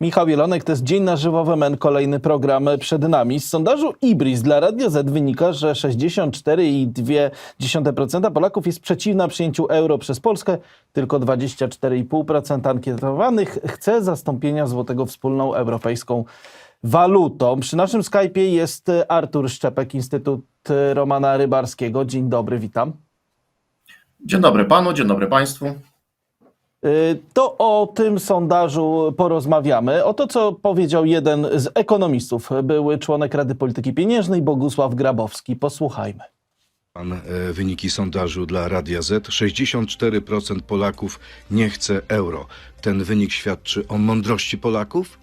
Michał Jelonek, to jest Dzień na żywo w MN, kolejny program przed nami. Z sondażu Ibris dla Radio Z wynika, że 64,2% Polaków jest przeciwna przyjęciu euro przez Polskę. Tylko 24,5% ankietowanych chce zastąpienia złotego wspólną europejską walutą. Przy naszym Skype'ie jest Artur Szczepek, Instytut Romana Rybarskiego. Dzień dobry, witam. Dzień dobry panu, dzień dobry państwu. Y, To o tym sondażu porozmawiamy. O to, co powiedział jeden z ekonomistów, były członek Rady Polityki Pieniężnej Bogusław Grabowski. Posłuchajmy. Pan e, wyniki sondażu dla Radia Z. 64% Polaków nie chce euro. Ten wynik świadczy o mądrości Polaków?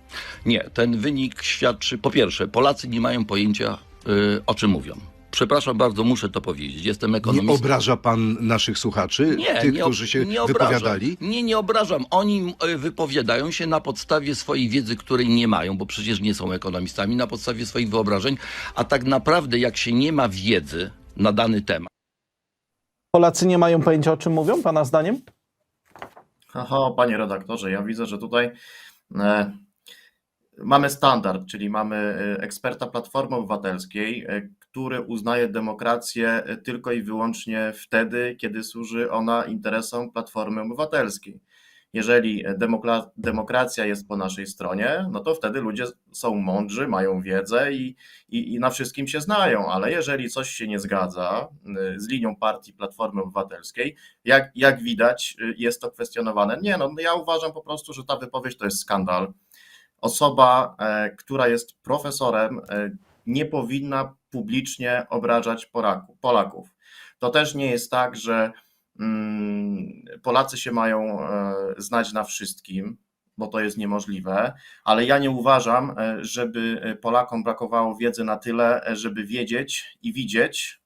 Nie, ten wynik świadczy, po pierwsze, Polacy nie mają pojęcia, y, o czym mówią. Przepraszam bardzo, muszę to powiedzieć. Jestem Nie ekonomistą. obraża pan naszych słuchaczy, tych, nie którzy się nie wypowiadali? Nie, nie obrażam. Oni y, wypowiadają się na podstawie swojej wiedzy, której nie mają, bo przecież nie są ekonomistami, na podstawie swoich wyobrażeń. A tak naprawdę, jak się nie ma wiedzy na dany temat, Polacy nie mają pojęcia, o czym mówią, pana zdaniem? Aha, panie redaktorze, ja widzę, że tutaj e, mamy standard, czyli mamy e, eksperta Platformy Obywatelskiej, e, który uznaje demokrację e, tylko i wyłącznie wtedy, kiedy służy ona interesom Platformy Obywatelskiej. Jeżeli e, demokracja jest po naszej stronie, no to wtedy ludzie są mądrzy, mają wiedzę i, i, i na wszystkim się znają, ale jeżeli coś się nie zgadza e, z linią partii Platformy Obywatelskiej, jak, jak widać, jest to kwestionowane. Nie, no ja uważam po prostu, że ta wypowiedź to jest skandal. Osoba, która jest profesorem, nie powinna publicznie obrażać Polaków. To też nie jest tak, że mm, Polacy się mają e, znać na wszystkim, bo to jest niemożliwe, ale ja nie uważam, e, żeby Polakom brakowało wiedzy na tyle, e, żeby wiedzieć i widzieć,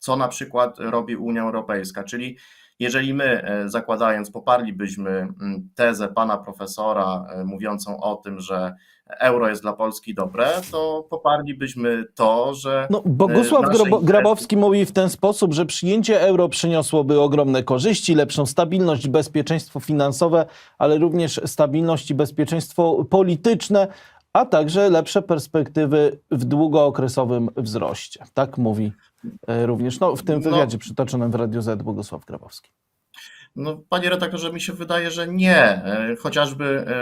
co na przykład robi Unia Europejska. Czyli jeżeli my, e, zakładając, poparlibyśmy mm, tezę pana profesora e, mówiącą o tym, że euro jest dla Polski dobre, to poparlibyśmy to, że No, Bogusław E, Grabowski mówi w ten sposób, że przyjęcie euro przyniosłoby ogromne korzyści, lepszą stabilność, bezpieczeństwo finansowe, ale również stabilność i bezpieczeństwo polityczne, a także lepsze perspektywy w długookresowym wzroście. Tak mówi e, również no, w tym No. wywiadzie przytoczonym w Radiu Z Bogusław Grabowski. No, panie redaktorze, mi się wydaje, że nie. E, Chociażby e,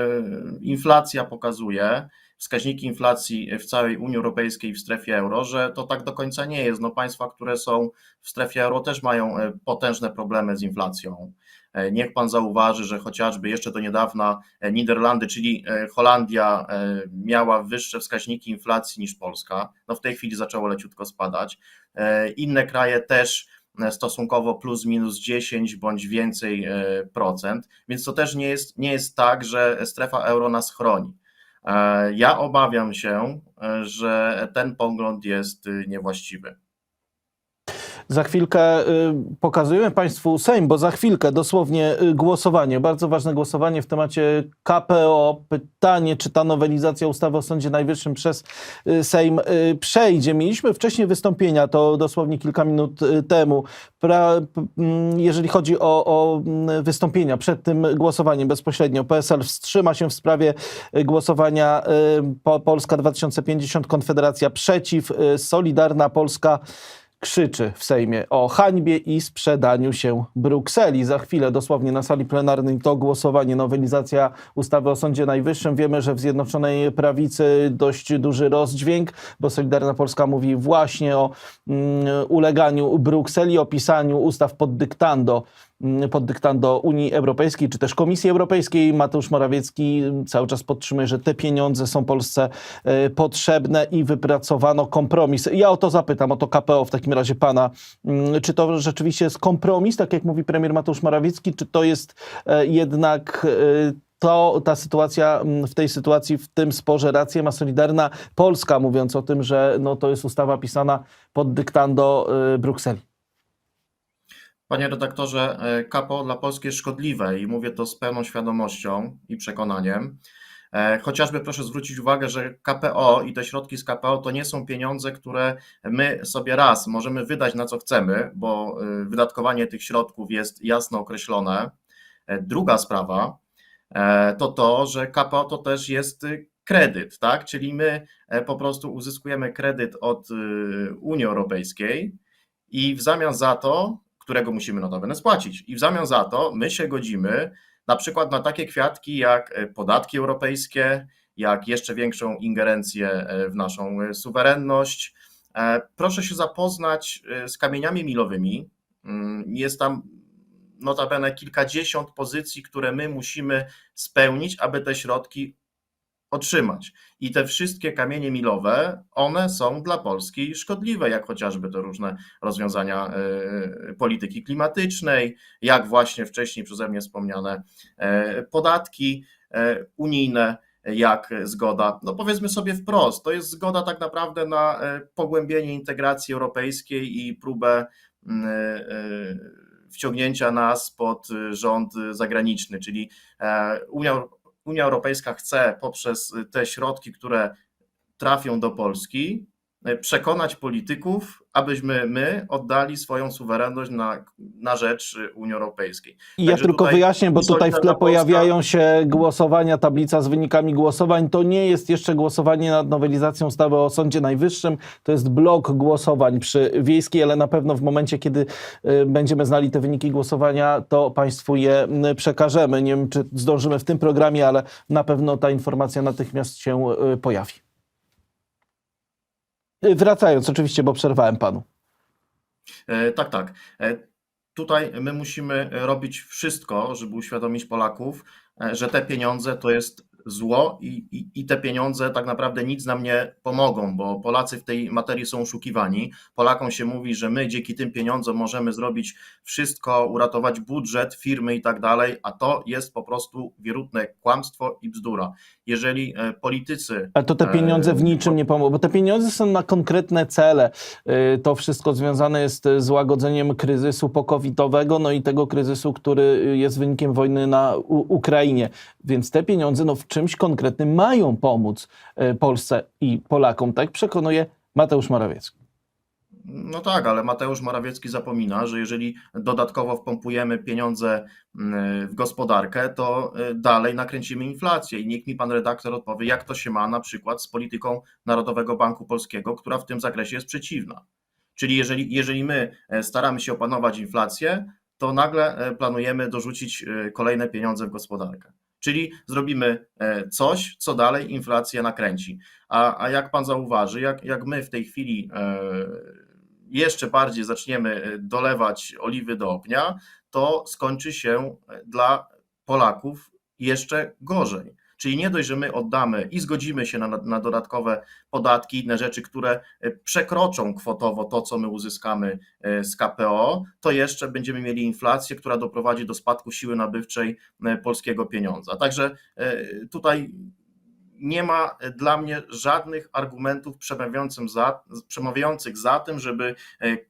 inflacja pokazuje, wskaźniki inflacji w całej Unii Europejskiej w strefie euro, że to tak do końca nie jest. No, państwa, które są w strefie euro też mają potężne problemy z inflacją. E, Niech pan zauważy, że chociażby jeszcze do niedawna e, Niderlandy, czyli e, Holandia, miała wyższe wskaźniki inflacji niż Polska. No w tej chwili zaczęło leciutko spadać. Inne kraje też stosunkowo plus minus 10 bądź więcej procent, więc to też nie jest, nie jest tak, że strefa euro nas chroni. Ja obawiam się, że ten pogląd jest niewłaściwy. Za chwilkę y, pokazujemy Państwu Sejm, bo za chwilkę dosłownie y, głosowanie, bardzo ważne głosowanie w temacie KPO. Pytanie, czy ta nowelizacja ustawy o Sądzie Najwyższym przez y, Sejm przejdzie. Mieliśmy wcześniej wystąpienia, to dosłownie kilka minut temu. Pra, mm, jeżeli chodzi o, o mm, wystąpienia przed tym głosowaniem bezpośrednio, PSL wstrzyma się w sprawie głosowania po Polska 2050, Konfederacja przeciw, Solidarna Polska krzyczy w Sejmie o hańbie i sprzedaniu się Brukseli. Za chwilę dosłownie na sali plenarnej to głosowanie, nowelizacja ustawy o Sądzie Najwyższym. Wiemy, że w Zjednoczonej Prawicy dość duży rozdźwięk, bo Solidarna Polska mówi właśnie o mm, uleganiu Brukseli, o pisaniu ustaw pod dyktando pod dyktando Unii Europejskiej czy też Komisji Europejskiej. Mateusz Morawiecki cały czas podtrzymuje, że te pieniądze są Polsce e, potrzebne i wypracowano kompromis. Ja o to zapytam, o to KPO w takim razie pana. Mm, Czy to rzeczywiście jest kompromis, tak jak mówi premier Mateusz Morawiecki, czy to jest e, jednak e, to ta sytuacja, mm, w tej sytuacji, w tym sporze rację ma Solidarna Polska, mówiąc o tym, że no, to jest ustawa pisana pod dyktando Brukseli. Panie redaktorze, e, KPO dla Polski jest szkodliwe i mówię to z pełną świadomością i przekonaniem. E, Chociażby proszę zwrócić uwagę, że KPO i te środki z KPO to nie są pieniądze, które my sobie raz możemy wydać na co chcemy, bo y, wydatkowanie tych środków jest jasno określone. E, Druga sprawa e, to to, że KPO to też jest kredyt, tak? Czyli my e, po prostu uzyskujemy kredyt od Unii Europejskiej i w zamian za to, którego musimy notabene spłacić, i w zamian za to my się godzimy na przykład na takie kwiatki jak e, podatki europejskie, jak jeszcze większą ingerencję e, w naszą e, suwerenność. Proszę się zapoznać z kamieniami milowymi. Mm, Jest tam notabene kilkadziesiąt pozycji, które my musimy spełnić, aby te środki otrzymać. I te wszystkie kamienie milowe, one są dla Polski szkodliwe, jak chociażby te różne rozwiązania e, polityki klimatycznej, jak właśnie wcześniej przeze mnie wspomniane e, podatki e, unijne, jak zgoda, no powiedzmy sobie wprost, to jest zgoda tak naprawdę na e, pogłębienie integracji europejskiej i próbę mm, e, wciągnięcia nas pod rząd zagraniczny, czyli e, Unia, Unia Europejska chce poprzez te środki, które trafią do Polski, przekonać polityków, abyśmy my oddali swoją suwerenność na, na rzecz Unii Europejskiej. I ja Także tylko tutaj wyjaśnię, bo tutaj w tle Polska- pojawiają się głosowania, tablica z wynikami głosowań. To nie jest jeszcze głosowanie nad nowelizacją ustawy o Sądzie Najwyższym. To jest blok głosowań przy Wiejskiej, ale na pewno w momencie, kiedy y, będziemy znali te wyniki głosowania, to Państwu je y, przekażemy. Nie wiem, czy zdążymy w tym programie, ale na pewno ta informacja natychmiast się y, pojawi. Y, Wracając, oczywiście, bo przerwałem Panu. E, Tak, tak. E, Tutaj my musimy robić wszystko, żeby uświadomić Polaków, e, że te pieniądze to jest zło i, i, i te pieniądze tak naprawdę nic nam nie pomogą, bo Polacy w tej materii są oszukiwani. Polakom się mówi, że my dzięki tym pieniądzom możemy zrobić wszystko, uratować budżet, firmy i tak dalej, a to jest po prostu wierutne kłamstwo i bzdura. Jeżeli e, politycy Ale to te pieniądze w E, niczym nie pomogą, bo te pieniądze są na konkretne cele. Y, To wszystko związane jest z łagodzeniem kryzysu pokowitowego, no i tego kryzysu, który jest wynikiem wojny na Ukrainie. Więc te pieniądze no, w czymś konkretnym mają pomóc y, Polsce i Polakom. Tak przekonuje Mateusz Morawiecki. No tak, ale Mateusz Morawiecki zapomina, że jeżeli dodatkowo wpompujemy pieniądze mm, w gospodarkę, to y, dalej nakręcimy inflację. I niech mi pan redaktor odpowie, jak to się ma na przykład z polityką Narodowego Banku Polskiego, która w tym zakresie jest przeciwna. Czyli jeżeli, jeżeli my e, staramy się opanować inflację, to nagle e, planujemy dorzucić e, kolejne pieniądze w gospodarkę. Czyli zrobimy e, coś, co dalej inflację nakręci. A, a jak pan zauważy, jak, jak my w tej chwili e, jeszcze bardziej zaczniemy e, dolewać oliwy do ognia, to skończy się dla Polaków jeszcze gorzej. Czyli nie dość, że my oddamy i zgodzimy się na, na dodatkowe podatki inne rzeczy, które e, przekroczą kwotowo to, co my uzyskamy e, z KPO, to jeszcze będziemy mieli inflację, która doprowadzi do spadku siły nabywczej e, polskiego pieniądza. Także tutaj nie ma dla mnie żadnych argumentów przemawiających za, przemawiających za tym, żeby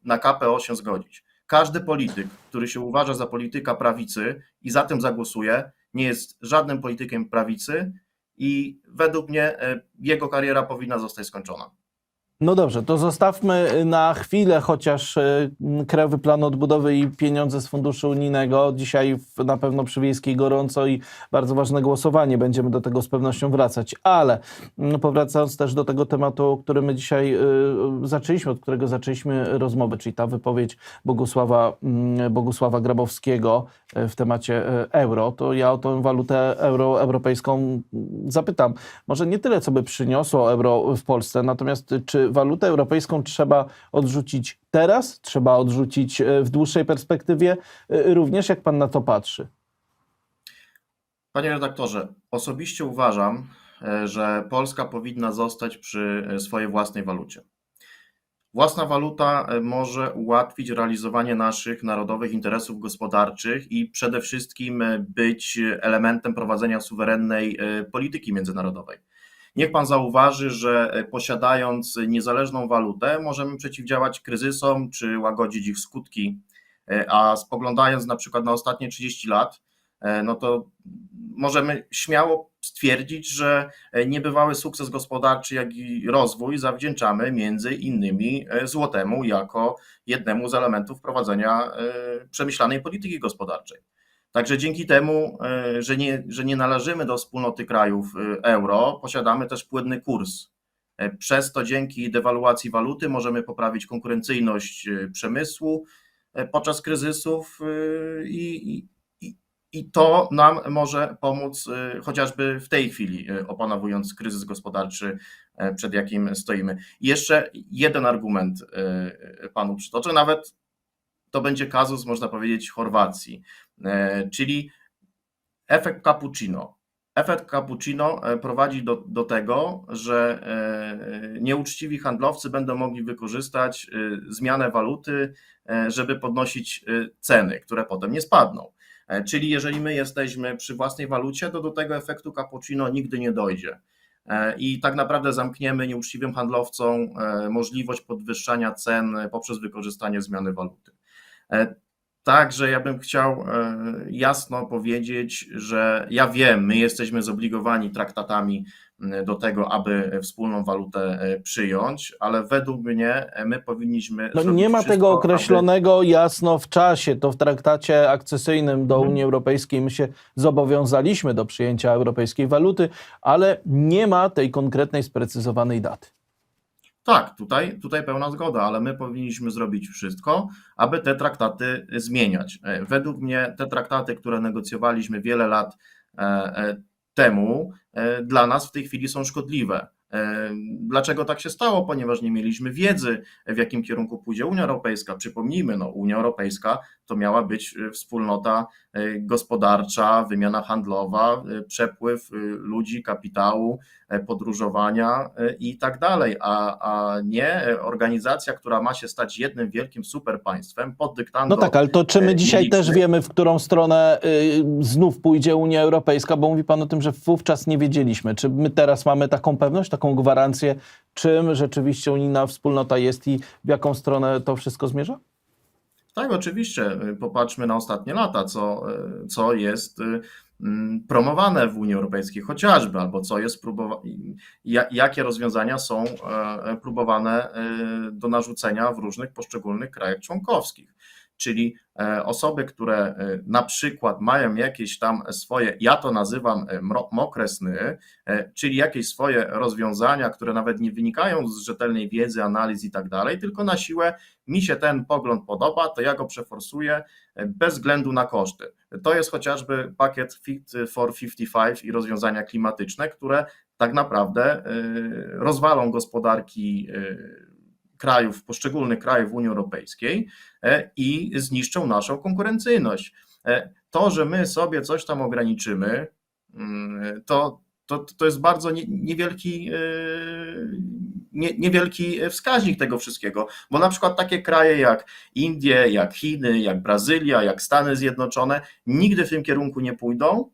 na KPO się zgodzić. Każdy polityk, który się uważa za polityka prawicy i za tym zagłosuje, nie jest żadnym politykiem prawicy i według mnie e, jego kariera powinna zostać skończona. No dobrze, to zostawmy na chwilę chociaż y, Krajowy Plan Odbudowy i pieniądze z Funduszu Unijnego. Dzisiaj na pewno przy Wiejskiej gorąco i bardzo ważne głosowanie. Będziemy do tego z pewnością wracać. Ale mm, powracając też do tego tematu, o którym my dzisiaj y, zaczęliśmy, od którego zaczęliśmy rozmowę, czyli ta wypowiedź Bogusława, mm, Bogusława Grabowskiego y, w temacie euro, to ja o tę walutę euro, europejską zapytam. Może nie tyle, co by przyniosło euro w Polsce, natomiast czy walutę europejską trzeba odrzucić teraz, trzeba odrzucić y, w dłuższej perspektywie, y, również jak pan na to patrzy? Panie redaktorze, osobiście uważam, e, że Polska powinna zostać przy e, swojej własnej walucie. Własna waluta e, może ułatwić realizowanie naszych narodowych interesów gospodarczych i przede wszystkim e, być elementem prowadzenia suwerennej e, polityki międzynarodowej. Niech pan zauważy, że e, posiadając niezależną walutę, możemy przeciwdziałać kryzysom czy łagodzić ich skutki. E, A spoglądając na przykład na ostatnie 30 lat, e, no to możemy śmiało stwierdzić, że niebywały sukces gospodarczy, jak i rozwój zawdzięczamy między innymi złotemu jako jednemu z elementów prowadzenia przemyślanej polityki gospodarczej. Także dzięki temu, e, że nie, że nie należymy do wspólnoty krajów e, euro, posiadamy też płynny kurs. E, Przez to dzięki dewaluacji waluty możemy poprawić konkurencyjność przemysłu podczas kryzysów i, i, i- to nam może pomóc chociażby w tej chwili, opanowując kryzys gospodarczy, przed jakim stoimy. Jeszcze jeden argument panu przytoczę, nawet to będzie kazus, można powiedzieć, Chorwacji, czyli efekt cappuccino. Efekt cappuccino e, prowadzi do, do tego, że e, nieuczciwi handlowcy będą mogli wykorzystać e, zmianę waluty, e, żeby podnosić e, ceny, które potem nie spadną. E, Czyli jeżeli my jesteśmy przy własnej walucie, to do tego efektu cappuccino nigdy nie dojdzie. E, I tak naprawdę zamkniemy nieuczciwym handlowcom e, możliwość podwyższania cen poprzez wykorzystanie zmiany waluty. E, Także ja bym chciał e, jasno powiedzieć, że ja wiem, my jesteśmy zobligowani traktatami do tego, aby wspólną walutę e, przyjąć, ale według mnie e, my powinniśmy. No, nie ma wszystko, tego aby- określonego jasno w czasie. To w traktacie akcesyjnym do Mhm. Unii Europejskiej my się zobowiązaliśmy do przyjęcia europejskiej waluty, ale nie ma tej konkretnej, sprecyzowanej daty. Tak, tutaj, tutaj pełna zgoda, ale my powinniśmy zrobić wszystko, aby te traktaty zmieniać. E, Według mnie te traktaty, które negocjowaliśmy wiele lat e, e, temu, dla nas w tej chwili są szkodliwe. Dlaczego tak się stało? Ponieważ nie mieliśmy wiedzy, w jakim kierunku pójdzie Unia Europejska. Przypomnijmy, no, Unia Europejska to miała być e, wspólnota e, gospodarcza, wymiana handlowa, e, przepływ ludzi, kapitału, podróżowania i tak dalej, a, a nie organizacja, która ma się stać jednym wielkim superpaństwem pod dyktando. No tak, ale to czy my dzisiaj też wiemy, w którą stronę y, znów pójdzie Unia Europejska, bo mówi pan o tym, że wówczas nie wiedzieliśmy. Czy my teraz mamy taką pewność, taką gwarancję, czym rzeczywiście unijna wspólnota jest i w jaką stronę to wszystko zmierza? Tak, oczywiście. Popatrzmy na ostatnie lata, co, co jest y, mm, promowane w Unii Europejskiej chociażby, albo co jest próbowa- ja- jakie rozwiązania są e, próbowane e, do narzucenia w różnych poszczególnych krajach członkowskich. Czyli e, osoby, które e, na przykład mają jakieś tam swoje, ja to nazywam e, mokre sny, czyli jakieś swoje rozwiązania, które nawet nie wynikają z rzetelnej wiedzy, analiz i tak dalej, tylko na siłę mi się ten pogląd podoba, to ja go przeforsuję bez względu na koszty. To jest chociażby pakiet Fit for 55 i rozwiązania klimatyczne, które tak naprawdę rozwalą gospodarki krajów, poszczególnych krajów Unii Europejskiej e, i zniszczą naszą konkurencyjność. E, To, że my sobie coś tam ograniczymy, mm, to, to, to jest bardzo nie- niewielki, e, nie, niewielki wskaźnik tego wszystkiego, bo na przykład takie kraje jak Indie, jak Chiny, jak Brazylia, jak Stany Zjednoczone nigdy w tym kierunku nie pójdą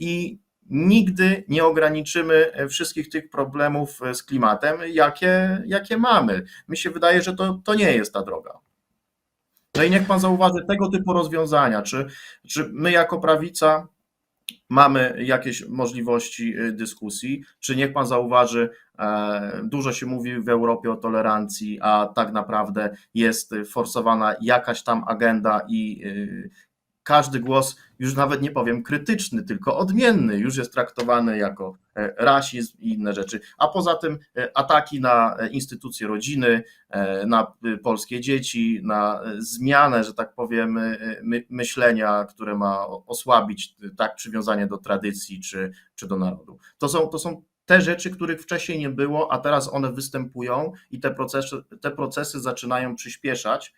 i nigdy nie ograniczymy wszystkich tych problemów z klimatem, jakie, jakie mamy. Mi się wydaje, że to, to nie jest ta droga. No i niech pan zauważy tego typu rozwiązania, czy, czy my jako prawica mamy jakieś możliwości y, dyskusji, czy niech pan zauważy, e, dużo się mówi w Europie o tolerancji, a tak naprawdę jest forsowana jakaś tam agenda i każdy głos, już nawet nie powiem krytyczny, tylko odmienny, już jest traktowany jako e, rasizm i inne rzeczy. A poza tym e, ataki na e, instytucje rodziny, na polskie dzieci, na zmianę, że tak powiem, my, myślenia, które ma osłabić tak przywiązanie do tradycji czy, czy do narodu. To są, to są te rzeczy, których wcześniej nie było, a teraz one występują i te procesy, te procesy zaczynają przyspieszać,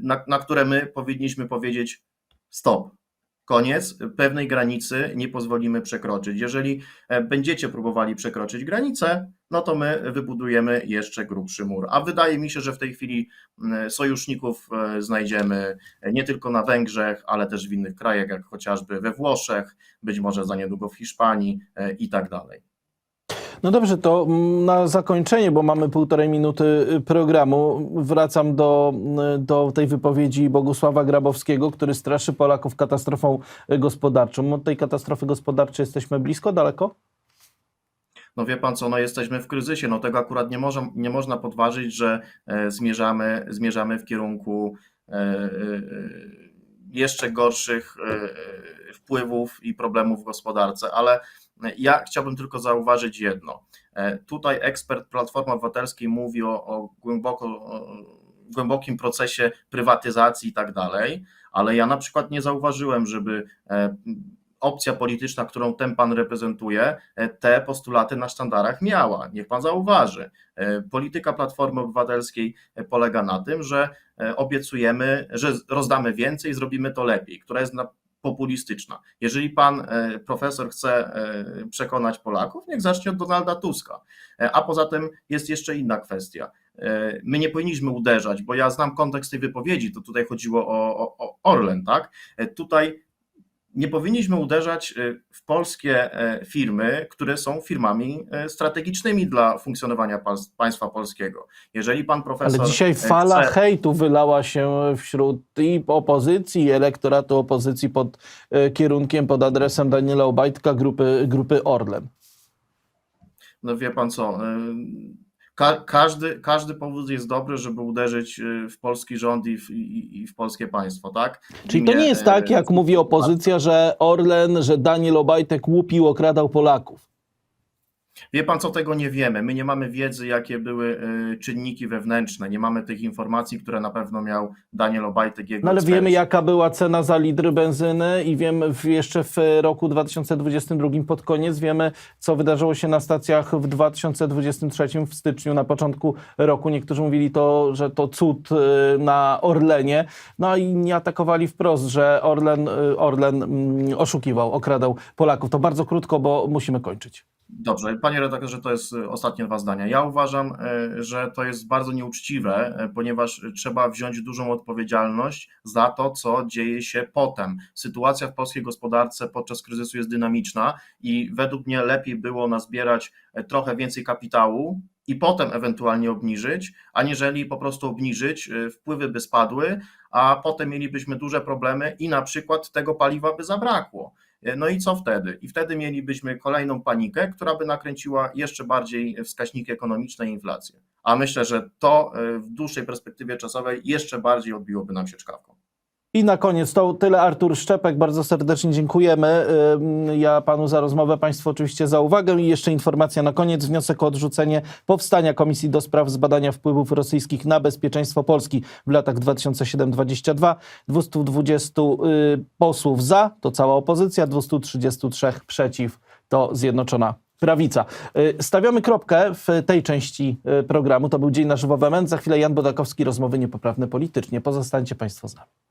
na, na które my powinniśmy powiedzieć stop. Koniec, pewnej granicy nie pozwolimy przekroczyć. Jeżeli e, będziecie próbowali przekroczyć granicę, no to my wybudujemy jeszcze grubszy mur. A wydaje mi się, że w tej chwili sojuszników e, znajdziemy nie tylko na Węgrzech, ale też w innych krajach, jak chociażby we Włoszech, być może za niedługo w Hiszpanii e, i tak dalej. No dobrze, to na zakończenie, bo mamy półtorej minuty y, programu, wracam do, y, do tej wypowiedzi Bogusława Grabowskiego, który straszy Polaków katastrofą gospodarczą. Od tej katastrofy gospodarczej jesteśmy blisko, daleko? No wie pan co, no jesteśmy w kryzysie, no tego akurat nie, może, nie można podważyć, że e, zmierzamy, zmierzamy w kierunku e, e, jeszcze gorszych e, e, wpływów i problemów w gospodarce, ale ja chciałbym tylko zauważyć jedno. E, Tutaj ekspert Platformy Obywatelskiej mówi o, o, głęboko, o głębokim procesie prywatyzacji i tak dalej, ale ja na przykład nie zauważyłem, żeby opcja polityczna, którą ten pan reprezentuje, e, te postulaty na sztandarach miała. Niech pan zauważy. E, Polityka Platformy Obywatelskiej e, polega na tym, że obiecujemy, że rozdamy więcej, zrobimy to lepiej, która jest na populistyczna. Jeżeli pan profesor chce przekonać Polaków, niech zacznie od Donalda Tuska. A poza tym jest jeszcze inna kwestia. My nie powinniśmy uderzać, bo ja znam kontekst tej wypowiedzi, to tutaj chodziło o, o, o Orlen, tak? Tutaj nie powinniśmy uderzać e, w polskie e, firmy, które są firmami e, strategicznymi dla funkcjonowania państwa polskiego. Jeżeli pan profesor. Ale dzisiaj e, fala chce- hejtu wylała się wśród i opozycji, i elektoratu opozycji pod kierunkiem, pod adresem Daniela Obajtka, grupy, grupy Orlen. No wie pan co, y, ka każdy, każdy powód jest dobry, żeby uderzyć y, w polski rząd i w, i, i w polskie państwo, tak? Czyli to nie jest y, tak, jak mówi opozycja, że Orlen, że Daniel Obajtek łupił, okradał Polaków. Wie pan co, tego nie wiemy. My nie mamy wiedzy, jakie były y, czynniki wewnętrzne. Nie mamy tych informacji, które na pewno miał Daniel Obajtek. Jego No ale wiemy, jaka była cena za litr benzyny i wiemy w, jeszcze w roku 2022 pod koniec, wiemy, co wydarzyło się na stacjach w 2023 w styczniu, na początku roku. Niektórzy mówili to, że to cud y, na Orlenie, no i nie atakowali wprost, że Orlen, y, Orlen mm, oszukiwał, okradał Polaków. To bardzo krótko, bo musimy kończyć. Dobrze, panie redaktorze, to jest y, ostatnie dwa zdania. Ja uważam, y, że to jest bardzo nieuczciwe, y, ponieważ trzeba wziąć dużą odpowiedzialność za to, co dzieje się potem. Sytuacja w polskiej gospodarce podczas kryzysu jest dynamiczna i według mnie lepiej było nazbierać trochę więcej kapitału i potem ewentualnie obniżyć, aniżeli po prostu obniżyć, wpływy by spadły, a potem mielibyśmy duże problemy i na przykład tego paliwa by zabrakło. No i co wtedy? I wtedy mielibyśmy kolejną panikę, która by nakręciła jeszcze bardziej wskaźniki ekonomiczne i inflację. A myślę, że to y, w dłuższej perspektywie czasowej jeszcze bardziej odbiłoby nam się czkawką. I na koniec to tyle Artur Szczepek, bardzo serdecznie dziękujemy. Ja panu za rozmowę, państwu oczywiście za uwagę i jeszcze informacja na koniec. Wniosek o odrzucenie powstania Komisji do spraw zbadania wpływów rosyjskich na bezpieczeństwo Polski w latach 2007-2022. 220 y, posłów za, to cała opozycja, 233 przeciw, to Zjednoczona Prawica. Y, Stawiamy kropkę w tej części y, programu. To był Dzień na żywo. Za chwilę Jan Bodakowski, rozmowy niepoprawne politycznie. Pozostańcie państwo z nami.